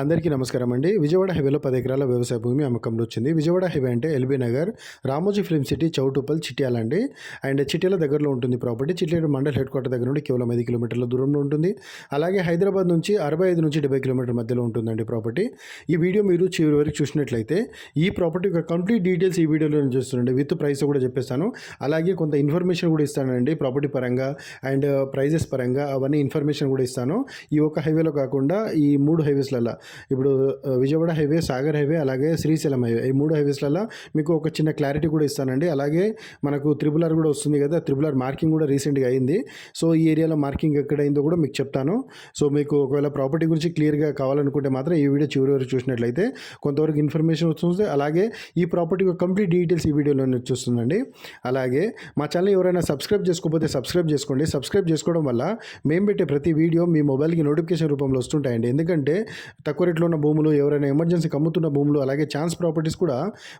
అందరికీ నమస్కారం అండి విజయవాడ హైవేలో పది ఎకరాల వ్యవసాయ భూమి అమ్మకంలో వచ్చింది. విజయవాడ హైవే అంటే LB Nagar Ramoji film city Choutuppal Chityal అండి అండ్ చిట్యాల దగ్గరలో ఉంటుంది property. Chityal mandal head quarter దగ్గర నుండి కేవలం ఐదు కిలోమీటర్ల దూరంలో ఉంటుంది. అలాగే హైదరాబాద్ నుంచి అరవై ఐదు నుంచి డెబ్బై కిలోమీటర్ల మధ్యలో ఉంటుందండి ప్రాపర్టీ. ఈ వీడియో మీరు చివరి వరకు చూసినట్లయితే ఈ ప్రాపర్టీ యొక్క కంప్లీట్ డీటెయిల్స్ ఈ వీడియోలో నేను చూస్తుండండి విత్ ప్రైస్ కూడా చెప్పేస్తాను. అలాగే కొంత ఇన్ఫర్మేషన్ కూడా ఇస్తానండి ప్రాపర్టీ పరంగా అండ్ ప్రైజెస్ పరంగా అవన్నీ ఇన్ఫర్మేషన్ కూడా ఇస్తాను. ఈ ఒక హైవేలో కాకుండా ఈ మూడు హైవేస్లలో ఇప్పుడు విజయవాడ హైవే సాగర్ హైవే అలాగే శ్రీశైలం హైవే. ఈ మూడు హైవేస్లలో మీకు ఒక చిన్న క్లారిటీ కూడా ఇస్తానండి. అలాగే మనకు త్రిబుల్ ఆర్ కూడా వస్తుంది కదా త్రిబుల్ ఆర్ మార్కింగ్ కూడా రీసెంట్గా అయింది. సో ఈ ఏరియాలో మార్కింగ్ ఎక్కడైందో కూడా మీకు చెప్తాను. సో మీకు ఒకవేళ ప్రాపర్టీ గురించి క్లియర్గా కావాలనుకుంటే మాత్రం ఈ వీడియో చివరి వరకు చూసినట్లయితే కొంతవరకు ఇన్ఫర్మేషన్ వస్తుంది. అలాగే ఈ ప్రాపర్టీ కంప్లీట్ డీటెయిల్స్ ఈ వీడియోలో చూస్తుందండి అలాగే మా ఛానల్ ఎవరైనా సబ్స్క్రైబ్ చేసుకోకపోతే సబ్స్క్రైబ్ చేసుకోండి. సబ్స్క్రైబ్ చేసుకోవడం వల్ల మేము పెట్టే ప్రతి వీడియో మీ మొబైల్కి నోటిఫికేషన్ రూపంలో వస్తుంటాయండి. ఎందుకంటే తక్కువ రేట్లో ఉన్న భూములు ఎవరైనా ఎమర్జెన్సీకి అమ్ముతున్న భూములు అలాగే ఛాన్స్ ప్రాపర్టీస్ కూడా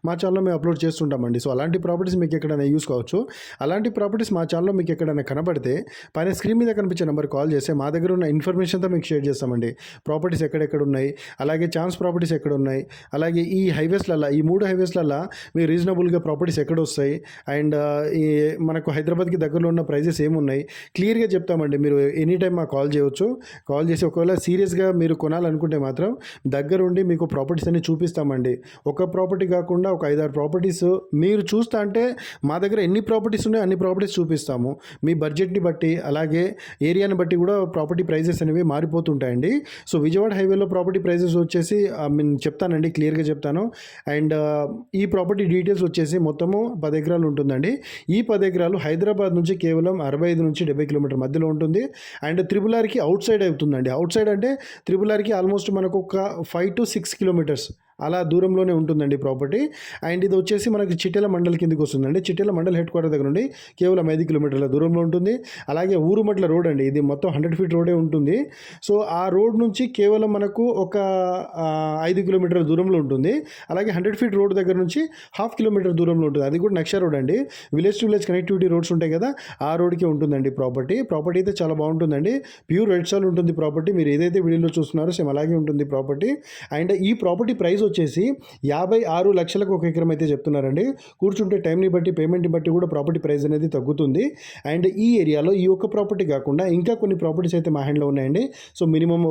మా ఛానల్లో మేము అప్లోడ్ చేస్తుంటామండి. సో అలాంటి ప్రాపర్టీస్ మీకు ఎక్కడైనా యూస్ కావచ్చు. అలాంటి ప్రాపర్టీస్ మా ఛానల్లో మీకు ఎక్కడైనా కనబడితే పైన స్క్రీన్ మీద కనిపించే నెంబర్ కాల్ చేస్తే మా దగ్గర ఉన్న ఇన్ఫర్మేషన్తో మీకు షేర్ చేస్తామండి. ప్రాపర్టీస్ ఎక్కడెక్కడ ఉన్నాయి అలాగే ఛాన్స్ ప్రాపర్టీస్ ఎక్కడ ఉన్నాయి అలాగే ఈ హైవేస్లలో ఈ మూడు హైవేస్లలో మీకు రీజనబుల్గా ప్రాపర్టీస్ ఎక్కడ వస్తాయి అండ్ ఈ మనకు హైదరాబాద్కి దగ్గరలో ఉన్న ప్రైజెస్ ఏమున్నాయి క్లియర్గా చెప్తామండి. మీరు ఎనీ టైం మాకు కాల్ చేయవచ్చు కాల్ చేసి ఒకవేళ సీరియస్గా మీరు కొనాలనుకుంటే మాత్రం దగ్గరుండి మీకు ప్రాపర్టీస్ అన్ని చూపిస్తామండి. ఒక ప్రాపర్టీ కాకుండా ఒక ఐదారు ప్రాపర్టీస్ మీరు చూస్తా అంటే మా దగ్గర ఎన్ని ప్రాపర్టీస్ ఉన్నాయో అన్ని ప్రాపర్టీస్ చూపిస్తాము. మీ బడ్జెట్ని బట్టి అలాగే ఏరియాని బట్టి కూడా ప్రాపర్టీ ప్రైజెస్ అనేవి మారిపోతుంటాయండి. సో విజయవాడ హైవేలో ప్రాపర్టీ ప్రైజెస్ వచ్చేసి ఐ చెప్తానండి క్లియర్గా చెప్తాను. అండ్ ఈ ప్రాపర్టీ డీటెయిల్స్ వచ్చేసి మొత్తము పది ఎకరాలు ఉంటుందండి. ఈ పది ఎకరాలు హైదరాబాద్ నుంచి కేవలం అరవై ఐదు నుంచి డెబ్బై కిలోమీటర్ మధ్యలో ఉంటుంది. అండ్ త్రిబుల్ ఆర్కి అవుట్ సైడ్ అవుతుందండి. అవుట్ సైడ్ అంటే త్రిబుల్ ఆర్కి ఆల్మోస్ట్ మనకు ఒక ఫైవ్ టు సిక్స్ కిలోమీటర్స్ అలా దూరంలోనే ఉంటుందండి ప్రాపర్టీ. అండ్ ఇది వచ్చేసి మనకి చిట్టెల మండల్ కిందకి వస్తుందండి. చిట్టెల మండల్ హెడ్ క్వార్టర్ దగ్గర నుండి కేవలం ఐదు కిలోమీటర్ల దూరంలో ఉంటుంది. అలాగే ఊరుమట్ల రోడ్ అండి. ఇది మొత్తం హండ్రెడ్ ఫీట్ రోడే ఉంటుంది. సో ఆ రోడ్ నుంచి కేవలం మనకు ఒక ఐదు కిలోమీటర్ల దూరంలో ఉంటుంది. అలాగే హండ్రెడ్ ఫీట్ రోడ్ దగ్గర నుంచి హాఫ్ కిలోమీటర్ దూరంలో ఉంటుంది. అది కూడా నక్ష రోడ్ అండి. Village to village connectivity roads ఉంటాయి కదా ఆ రోడ్కి ఉంటుందండి ప్రాపర్టీ. ప్రాపర్టీ అయితే చాలా బాగుంటుందండి. ప్యూర్ రెడ్ సాల్ ఉంటుంది ప్రాపర్టీ. మీరు ఏదైతే వీడియోలో చూస్తున్నారో సేమ్ అలాగే ఉంటుంది ప్రాపర్టీ. అండ్ ఈ ప్రాపర్టీ ప్రైస్ వచ్చేసి యాభై ఆరు లక్షలకు ఒక ఎకరం అయితే చెప్తున్నారండి. కూర్చుంటే టైంని బట్టి పేమెంట్ని బట్టి కూడా ప్రాపర్టీ ప్రైస్ అనేది తగ్గుతుంది. అండ్ ఈ ఏరియాలో ఈ ఒక్క ప్రాపర్టీ కాకుండా ఇంకా కొన్ని ప్రాపర్టీస్ అయితే మా హ్యాండ్లో ఉన్నాయండి. So minimum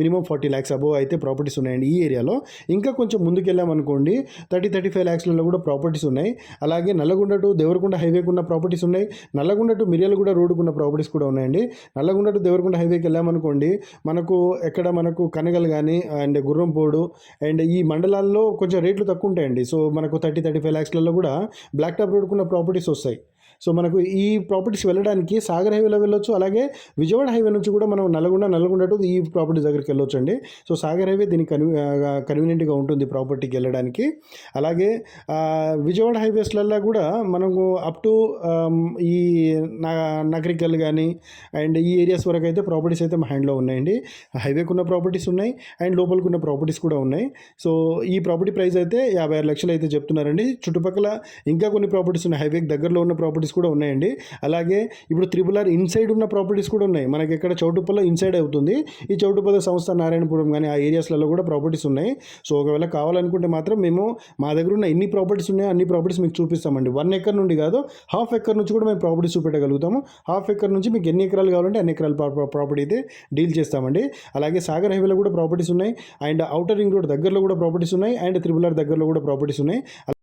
minimum forty lakhs above అయితే ప్రాపర్టీస్ ఉన్నాయండి ఈ ఏరియాలో. ఇంకా కొంచెం ముందుకెళ్ళాం అనుకోండి థర్టీ థర్టీ ఫైవ్ ల్యాక్స్లలో కూడా ప్రాపర్టీస్ ఉన్నాయి. అలాగే నల్లగొండ టు దేవరకొండ హైవేకు ఉన్న ప్రాపర్టీస్ ఉన్నాయి. నల్లగొండ టు మిర్యాలగూడ రోడ్డుకు ఉన్న ప్రాపర్టీస్ కూడా ఉన్నాయండి. నల్లగొండ టు దేవరకొండ హైవేకి వెళ్ళామనుకోండి మనకు ఎక్కడ మనకు కనగల్ కానీ అండ్ గుర్రంపోడు అండ్ ఈ మండలాల్లో కొంచెం రేట్లు తక్కువ ఉంటాయండి. సో మనకు థర్టీ థర్టీ ఫైవ్ ల్యాక్స్లలో కూడా బ్లాక్ టాప్ రోడ్కున్న ప్రాపర్టీస్ వస్తాయి. సో మనకు ఈ ప్రాపర్టీస్ వెళ్ళడానికి సాగర్ హైవేలో వెళ్ళొచ్చు అలాగే విజయవాడ హైవే నుంచి కూడా మనం నల్గొండ నల్గొండ టు ఈ ప్రాపర్టీస్ దగ్గరికి వెళ్ళొచ్చు అండి సో సాగర్ హైవే దీనికి కన్వీ కన్వీనియంట్గా ఉంటుంది ప్రాపర్టీకి వెళ్ళడానికి. అలాగే విజయవాడ హైవేస్లల్లో కూడా మనము అప్ టు ఈ నా నగరికల్ కానీ అండ్ ఈ ఏరియాస్ వరకు అయితే ప్రాపర్టీస్ అయితే మా హ్యాండ్లో ఉన్నాయండి. హైవేకు ఉన్న ప్రాపర్టీస్ ఉన్నాయి అండ్ లోపలికి ఉన్న ప్రాపర్టీస్ కూడా ఉన్నాయి. సో ఈ ప్రాపర్టీ ప్రైస్ అయితే యాభై ఆరు లక్షలు అయితే చెప్తున్నారండి. చుట్టుపక్కల ఇంకా కొన్ని ప్రాపర్టీస్ ఉన్నాయి. హైవేకి దగ్గరలో ఉన్న ప్రాపర్టీస్ కూడా ఉన్నాయండి. అలాగే ఇప్పుడు త్రిబుల్ ఆర్ ఇన్సైడ్ ఉన్న ప్రాపర్టీస్ కూడా ఉన్నాయి. మనకి ఇక్కడ చౌటుప్పల్లో ఇన్సైడ్ అవుతుంది. ఈ చౌటుప్పల సంస్థ నారాయణపురం కానీ ఆ ఏరియాస్లలో కూడా ప్రాపర్టీస్ ఉన్నాయి. సో ఒకవేళ కావాలనుకుంటే మాత్రం మేము మా దగ్గర ఉన్న ఎన్ని ప్రాపర్టీస్ ఉన్నాయో అన్ని ప్రాపర్టీస్ మీకు చూపిస్తామండి. వన్ ఎకర్ నుండి కాదు హాఫ్ ఎకర్ నుంచి కూడా మేము ప్రాపర్టీస్ చూపెట్టగలుగుతాము. హాఫ్ ఎకర్ నుంచి మీకు ఎన్ని ఎకరాలు కావాలంటే అన్ని ఎకరాల ప్రాపర్టీ అయితే డీల్ చేస్తామండి. అలాగే సాగర్ హైవేలో కూడా ప్రాపర్టీస్ ఉన్నాయి. అండ్ అవుటర్ రింగ్ రోడ్ దగ్గరలో కూడా ప్రాపర్టీస్ ఉన్నాయి. అండ్ త్రిబుల్ ఆర్ దగ్గరలో కూడా ప్రాపర్టీస్ ఉన్నాయి.